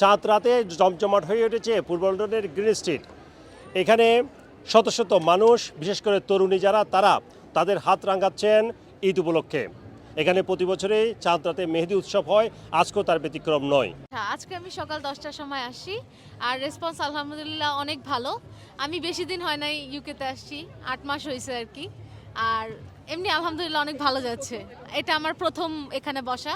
চাঁদ রাতে জমজমাট হয়ে উঠেছে পূর্ব লন্ডনের গ্রিন স্ট্রিট। এখানে শত শত মানুষ, বিশেষ করে তরুণী যারা, তারা তাদের হাত রাঙাচ্ছেন ঈদ উপলক্ষে। এখানে প্রতি বছরেই চাঁদ রাতে মেহেদি উৎসব হয়, আজকেও তার ব্যতিক্রম নয়। হ্যাঁ আজকে আমি সকাল দশটার সময় আসছি আর রেসপন্স আলহামদুলিল্লাহ অনেক ভালো। আমি বেশি দিন হয় নাই ইউকেতে আসছি, আট মাস হয়েছে আর কি। আর এমনি আলহামদুলিল্লাহ অনেক ভালো যাচ্ছে। এটা আমার প্রথম এখানে বসা।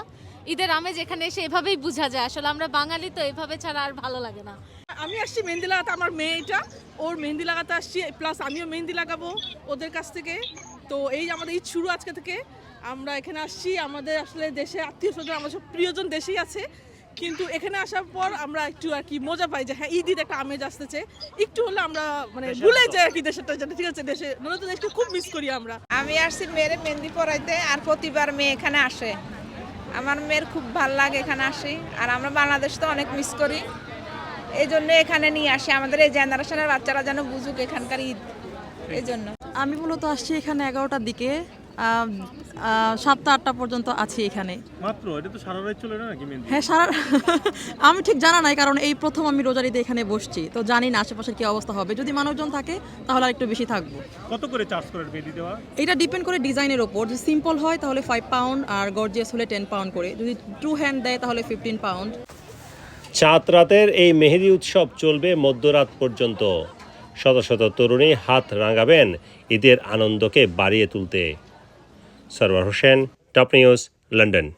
ঈদের আমেজ এখানে এসে এভাবেই বোঝা যায়। আসলে আমরা বাঙালি, তো এভাবে ছাড়া আর ভালো লাগে না। আমি আসছি মেহেন্দি লাগাতে আমার মেয়ে এটা। ওর মেহেন্দি লাগাতে আসছি প্লাস আমিও মেহেন্দি লাগাবো ওদের কাছ থেকে। তো এই আমাদের ঈদ শুরু আজকে থেকে, আমরা এখানে আসছি। আমাদের আসলে দেশে আত্মীয় স্বজন আমার সব প্রিয়জন দেশেই আছে। কিন্তু এখানে আসার পর আমরা একটু আর কি মজা পাই যে হ্যাঁ ঈদ ঈদ একটা আমেজ আসতেছে। একটু হলে আমরা মানে ভুলে যাই আর কি দেশেরটা যেটা ঠিক আছে দেশে নতুন দেশকে খুব মিস করি আমরা। আমি আসছি মেয়ের মেহেন্দি পরাইতে আর প্রতিবার মেয়ে এখানে আসে। আমার মেয়ের খুব ভালো লাগে এখানে আসি। আর আমরা বাংলাদেশ তো অনেক মিস করি। এই জন্য এখানে নিয়ে আসি। আমাদের এই জেনারেশনের বাচ্চারা যেন বুঝুক এখানকার ঈদ। এই জন্য আমি মূলত আসছি এখানে এগারোটার দিকে। সাতটা আটটা পর্যন্ত আছি এখানে। মাত্র? এটা তো সারা রাত চলে না নাকি হ্যাঁ সারা আমি ঠিক জানা নাই কারণ এই প্রথম আমি রোজারিতে এখানে বসছি। তো জানি না আশেপাশের কি অবস্থা হবে। যদি মানুষজন থাকে তাহলে আর একটু বেশি থাকব। কত করে চার্জ দেওয়া? এটা ডিপেন্ড করে ডিজাইনের ওপর। যদি সিম্পল হয় তাহলে ফাইভ পাউন্ড আর গর্জিয়াস হলে টেন পাউন্ড করে। যদি টু হ্যান্ড দেয় তাহলে ফিফটিন পাউন্ড চাঁদ রাতের এই মেহেদি উৎসব চলবে মধ্যরাত পর্যন্ত। শত শত তরুণী হাত রাঙাবেন ঈদের আনন্দকে বাড়িয়ে তুলতে। Sarwar Hussain top news London